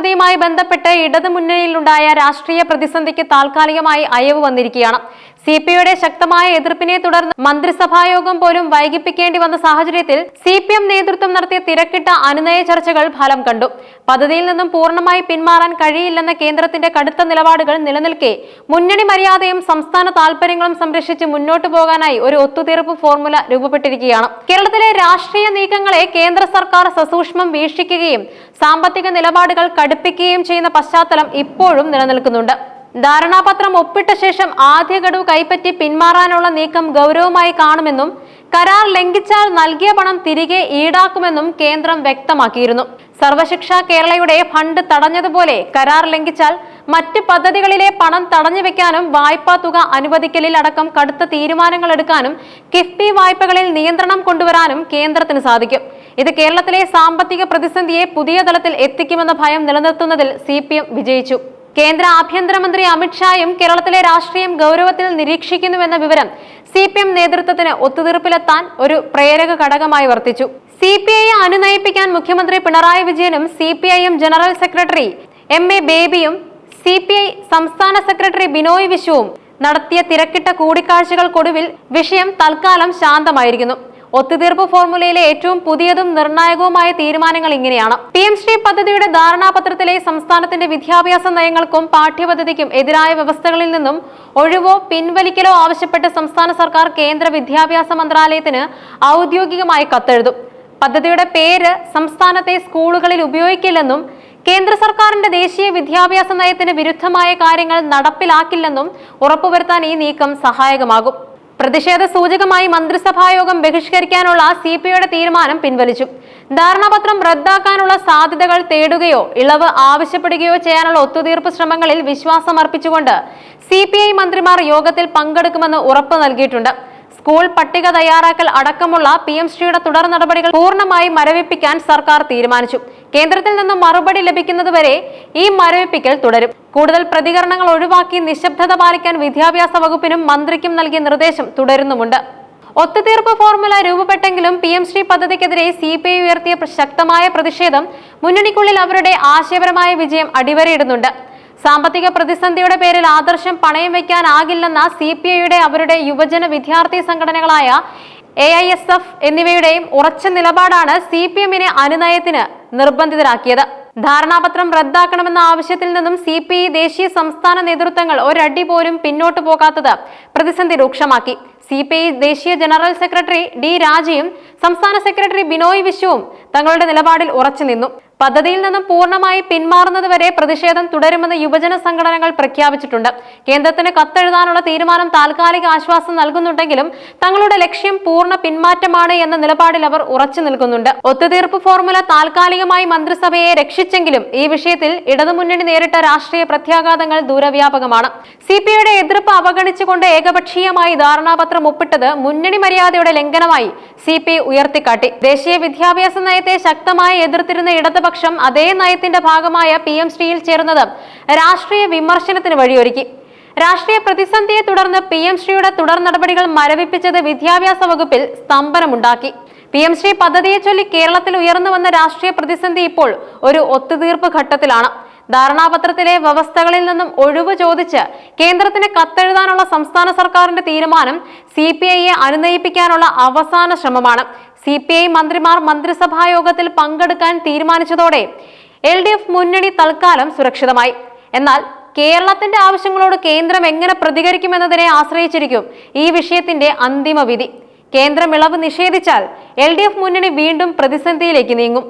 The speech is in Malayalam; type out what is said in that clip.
പദ്ധതിയുമായി ബന്ധപ്പെട്ട് ഇടതുമുന്നണിയിലുണ്ടായ രാഷ്ട്രീയ പ്രതിസന്ധിക്ക് താൽക്കാലികമായി അയവ് വന്നിരിക്കുകയാണ്. സി പി ഐയുടെ ശക്തമായ എതിർപ്പിനെ തുടർന്ന് മന്ത്രിസഭായോഗം പോലും വൈകിപ്പിക്കേണ്ടി വന്ന സാഹചര്യത്തിൽ സി പി എം നേതൃത്വം നടത്തിയ തിരക്കിട്ട അനുനയ ചർച്ചകൾ ഫലം കണ്ടു. പദ്ധതിയിൽ നിന്നും പൂർണമായി പിന്മാറാൻ കഴിയില്ലെന്ന കേന്ദ്രത്തിന്റെ കടുത്ത നിലപാടുകൾ നിലനിൽക്കെ മുന്നണി മര്യാദയും സംസ്ഥാന താൽപര്യങ്ങളും സംരക്ഷിച്ച് മുന്നോട്ടു പോകാനായി ഒരു ഒത്തുതീർപ്പ് ഫോർമുല രൂപപ്പെട്ടിരിക്കുകയാണ്. കേരളത്തിലെ രാഷ്ട്രീയ നീക്കങ്ങളെ കേന്ദ്ര സർക്കാർ സസൂക്ഷ്മം വീക്ഷിക്കുകയും സാമ്പത്തിക നിലപാടുകൾ കടുപ്പിക്കുകയും ചെയ്യുന്ന പശ്ചാത്തലം ഇപ്പോഴും നിലനിൽക്കുന്നുണ്ട്. ധാരണാപത്രം ഒപ്പിട്ട ശേഷം ആദ്യ ഗഡു കൈപ്പറ്റി പിന്മാറാനുള്ള നീക്കം ഗൗരവമായി കാണുമെന്നും കരാർ ലംഘിച്ചാൽ നൽകിയ പണം തിരികെ ഈടാക്കുമെന്നും കേന്ദ്രം വ്യക്തമാക്കിയിരുന്നു. സർവശിക്ഷ കേരളയുടെ ഫണ്ട് തടഞ്ഞതുപോലെ കരാർ ലംഘിച്ചാൽ മറ്റ് പദ്ധതികളിലെ പണം തടഞ്ഞു വെക്കാനും വായ്പാ തുക അനുവദിക്കലിൽ അടക്കം കടുത്ത തീരുമാനങ്ങൾ എടുക്കാനും കിഫ്ബി വായ്പകളിൽ നിയന്ത്രണം കൊണ്ടുവരാനും കേന്ദ്രത്തിന് സാധിക്കും. ഇത് കേരളത്തിലെ സാമ്പത്തിക പ്രതിസന്ധിയെ പുതിയ തലത്തിൽ എത്തിക്കുമെന്ന ഭയം നിലനിർത്തുന്നതിൽ സി വിജയിച്ചു. കേന്ദ്ര ആഭ്യന്തരമന്ത്രി അമിത്ഷായും കേരളത്തിലെ രാഷ്ട്രീയം ഗൗരവത്തിൽ നിരീക്ഷിക്കുന്നുവെന്ന വിവരം സി പി എം നേതൃത്വത്തിന് ഒത്തുതീർപ്പിലെത്താൻ ഒരു പ്രേരക ഘടകമായി വർത്തിച്ചു. സി പി ഐ അനുനയിപ്പിക്കാൻ മുഖ്യമന്ത്രി പിണറായി വിജയനും C P I M general secretary M A ബേബിയും C P I സംസ്ഥാന സെക്രട്ടറി ബിനോയ് വിശുവും നടത്തിയ തിരക്കിട്ട കൂടിക്കാഴ്ചകൾക്കൊടുവിൽ വിഷയം തൽക്കാലം ശാന്തമായിരിക്കുന്നു. ഒത്തുതീർപ്പ് ഫോർമുലയിലെ ഏറ്റവും പുതിയതും നിർണായകവുമായ തീരുമാനങ്ങൾ ഇങ്ങനെയാണ്. പി എം ശ്രീ പദ്ധതിയുടെ ധാരണാപത്രത്തിലെ സംസ്ഥാനത്തിന്റെ വിദ്യാഭ്യാസ നയങ്ങൾക്കും പാഠ്യപദ്ധതിക്കും എതിരായ വ്യവസ്ഥകളിൽ നിന്നും ഒഴിവോ പിൻവലിക്കലോ ആവശ്യപ്പെട്ട് സംസ്ഥാന സർക്കാർ കേന്ദ്ര വിദ്യാഭ്യാസ മന്ത്രാലയത്തിന് ഔദ്യോഗികമായി കത്തെഴുതും. പദ്ധതിയുടെ പേര് സംസ്ഥാനത്തെ സ്കൂളുകളിൽ ഉപയോഗിക്കില്ലെന്നും കേന്ദ്ര സർക്കാരിന്റെ ദേശീയ വിദ്യാഭ്യാസ നയത്തിന് വിരുദ്ധമായ കാര്യങ്ങൾ നടപ്പിലാക്കില്ലെന്നും ഉറപ്പുവരുത്താൻ ഈ നീക്കം സഹായകമാകും. പ്രതിഷേധ സൂചകമായി മന്ത്രിസഭായോഗം ബഹിഷ്കരിക്കാനുള്ള സി പി ഐയുടെ തീരുമാനം പിൻവലിച്ചു. ധാരണാപത്രം റദ്ദാക്കാനുള്ള സാധ്യതകൾ തേടുകയോ ഇളവ് ആവശ്യപ്പെടുകയോ ചെയ്യാനുള്ള ഒത്തുതീർപ്പ് ശ്രമങ്ങളിൽ വിശ്വാസം അർപ്പിച്ചുകൊണ്ട് സി പി ഐ മന്ത്രിമാർ യോഗത്തിൽ പങ്കെടുക്കുമെന്ന് ഉറപ്പ് നൽകിയിട്ടുണ്ട്. സ്കൂൾ പട്ടിക തയ്യാറാക്കൽ അടക്കമുള്ള പി എം ശ്രീയുടെ തുടർ നടപടികൾ പൂർണമായി മരവിപ്പിക്കാൻ സർക്കാർ തീരുമാനിച്ചു. കേന്ദ്രത്തിൽ നിന്നും മറുപടി ലഭിക്കുന്നതുവരെ ഈ മരവിപ്പിക്കൽ തുടരും. കൂടുതൽ പ്രതികരണങ്ങൾ ഒഴിവാക്കി നിശബ്ദത പാലിക്കാൻ വിദ്യാഭ്യാസ വകുപ്പിനും മന്ത്രിക്കും നൽകിയ നിർദ്ദേശം തുടരുന്നുമുണ്ട്. ഒത്തുതീർപ്പ് ഫോർമുല രൂപപ്പെട്ടെങ്കിലും പി എം ശ്രീ പദ്ധതിക്കെതിരെ സി പി ഐ ഉയർത്തിയ ശക്തമായ പ്രതിഷേധം മുന്നണിക്കുള്ളിൽ അവരുടെ ആശയപരമായ വിജയം അടിവരയിടുന്നുണ്ട്. സാമ്പത്തിക പ്രതിസന്ധിയുടെ പേരിൽ ആദർശം പണയം വയ്ക്കാനാകില്ലെന്ന സി പി ഐയുടെ അവരുടെ യുവജന വിദ്യാർത്ഥി സംഘടനകളായ എ ഐ എസ് എഫ് എന്നിവയുടെയും ഉറച്ച നിലപാടാണ് സി പി എമ്മിനെ അനുനയത്തിന് നിർബന്ധിതരാക്കിയത്. ധാരണാപത്രം റദ്ദാക്കണമെന്ന ആവശ്യത്തിൽ നിന്നും സി പി ഐ ദേശീയ സംസ്ഥാന നേതൃത്വങ്ങൾ ഒരടി പോലും പിന്നോട്ടു പോകാത്തത് പ്രതിസന്ധി രൂക്ഷമാക്കി. സി പി ഐ ദേശീയ ജനറൽ സെക്രട്ടറി ഡി രാജയും സംസ്ഥാന സെക്രട്ടറി ബിനോയ് വിശ്വവും തങ്ങളുടെ നിലപാടിൽ ഉറച്ചു നിന്നു. പദ്ധതിയിൽ നിന്നും പൂർണമായി പിന്മാറുന്നതുവരെ പ്രതിഷേധം തുടരുമെന്ന് യുവജന സംഘടനകൾ പ്രഖ്യാപിച്ചിട്ടുണ്ട്. കേന്ദ്രത്തിന് കത്തെഴുതാനുള്ള തീരുമാനം താൽക്കാലിക ആശ്വാസം നൽകുന്നുണ്ടെങ്കിലും തങ്ങളുടെ ലക്ഷ്യം പൂർണ പിന്മാറ്റമാണ് എന്ന നിലപാടിൽ അവർ ഉറച്ചു നിൽക്കുന്നുണ്ട്. ഒത്തുതീർപ്പ് ഫോർമുല താൽക്കാലികമായി മന്ത്രിസഭയെ രക്ഷിച്ചെങ്കിലും ഈ വിഷയത്തിൽ ഇടതുമുന്നണി നേരിട്ട രാഷ്ട്രീയ പ്രത്യാഘാതങ്ങൾ ദൂരവ്യാപകമാണ്. സി പി ഐയുടെ എതിർപ്പ് അവഗണിച്ചുകൊണ്ട് ഏകപക്ഷീയമായി ധാരണാപത്രം ഒപ്പിട്ടത് മുന്നണി മര്യാദയുടെ ലംഘനമായി സി പി ഉയർത്തിക്കാട്ടി. ദേശീയ വിദ്യാഭ്യാസ നയത്തെ ശക്തമായി എതിർത്തിരുന്ന ഇടതുപക്ഷം അതേ നയത്തിന്റെ ഭാഗമായ പി എം ശ്രീയിൽ ചേർന്നത് രാഷ്ട്രീയ വിമർശനത്തിന് വഴിയൊരുക്കി. രാഷ്ട്രീയ പ്രതിസന്ധിയെ തുടർന്ന് പി എം ശ്രീയുടെ തുടർ നടപടികൾ മരവിപ്പിച്ചത് വിദ്യാഭ്യാസ വകുപ്പിൽ സ്തംഭനമുണ്ടാക്കി. പി എം ശ്രീ പദ്ധതിയെ ചൊല്ലി കേരളത്തിൽ ഉയർന്നു വന്ന രാഷ്ട്രീയ പ്രതിസന്ധി ഇപ്പോൾ ഒരു ഒത്തുതീർപ്പ് ഘട്ടത്തിലാണ്. ധാരണാപത്രത്തിലെ വ്യവസ്ഥകളിൽ നിന്നും ഒഴിവ് ചോദിച്ച് കേന്ദ്രത്തിന് കത്തെഴുതാനുള്ള സംസ്ഥാന സർക്കാരിന്റെ തീരുമാനം സി പി ഐയെ അനുനയിപ്പിക്കാനുള്ള അവസാന ശ്രമമാണ്. സി പി ഐ മന്ത്രിമാർ മന്ത്രിസഭാ യോഗത്തിൽ പങ്കെടുക്കാൻ തീരുമാനിച്ചതോടെ എൽ ഡി എഫ് മുന്നണി തൽക്കാലം സുരക്ഷിതമായി. എന്നാൽ കേരളത്തിന്റെ ആവശ്യങ്ങളോട് കേന്ദ്രം എങ്ങനെ പ്രതികരിക്കുമെന്നതിനെ ആശ്രയിച്ചിരിക്കും ഈ വിഷയത്തിന്റെ അന്തിമ വിധി. കേന്ദ്രം ഇളവ് നിഷേധിച്ചാൽ എൽ മുന്നണി വീണ്ടും പ്രതിസന്ധിയിലേക്ക് നീങ്ങും.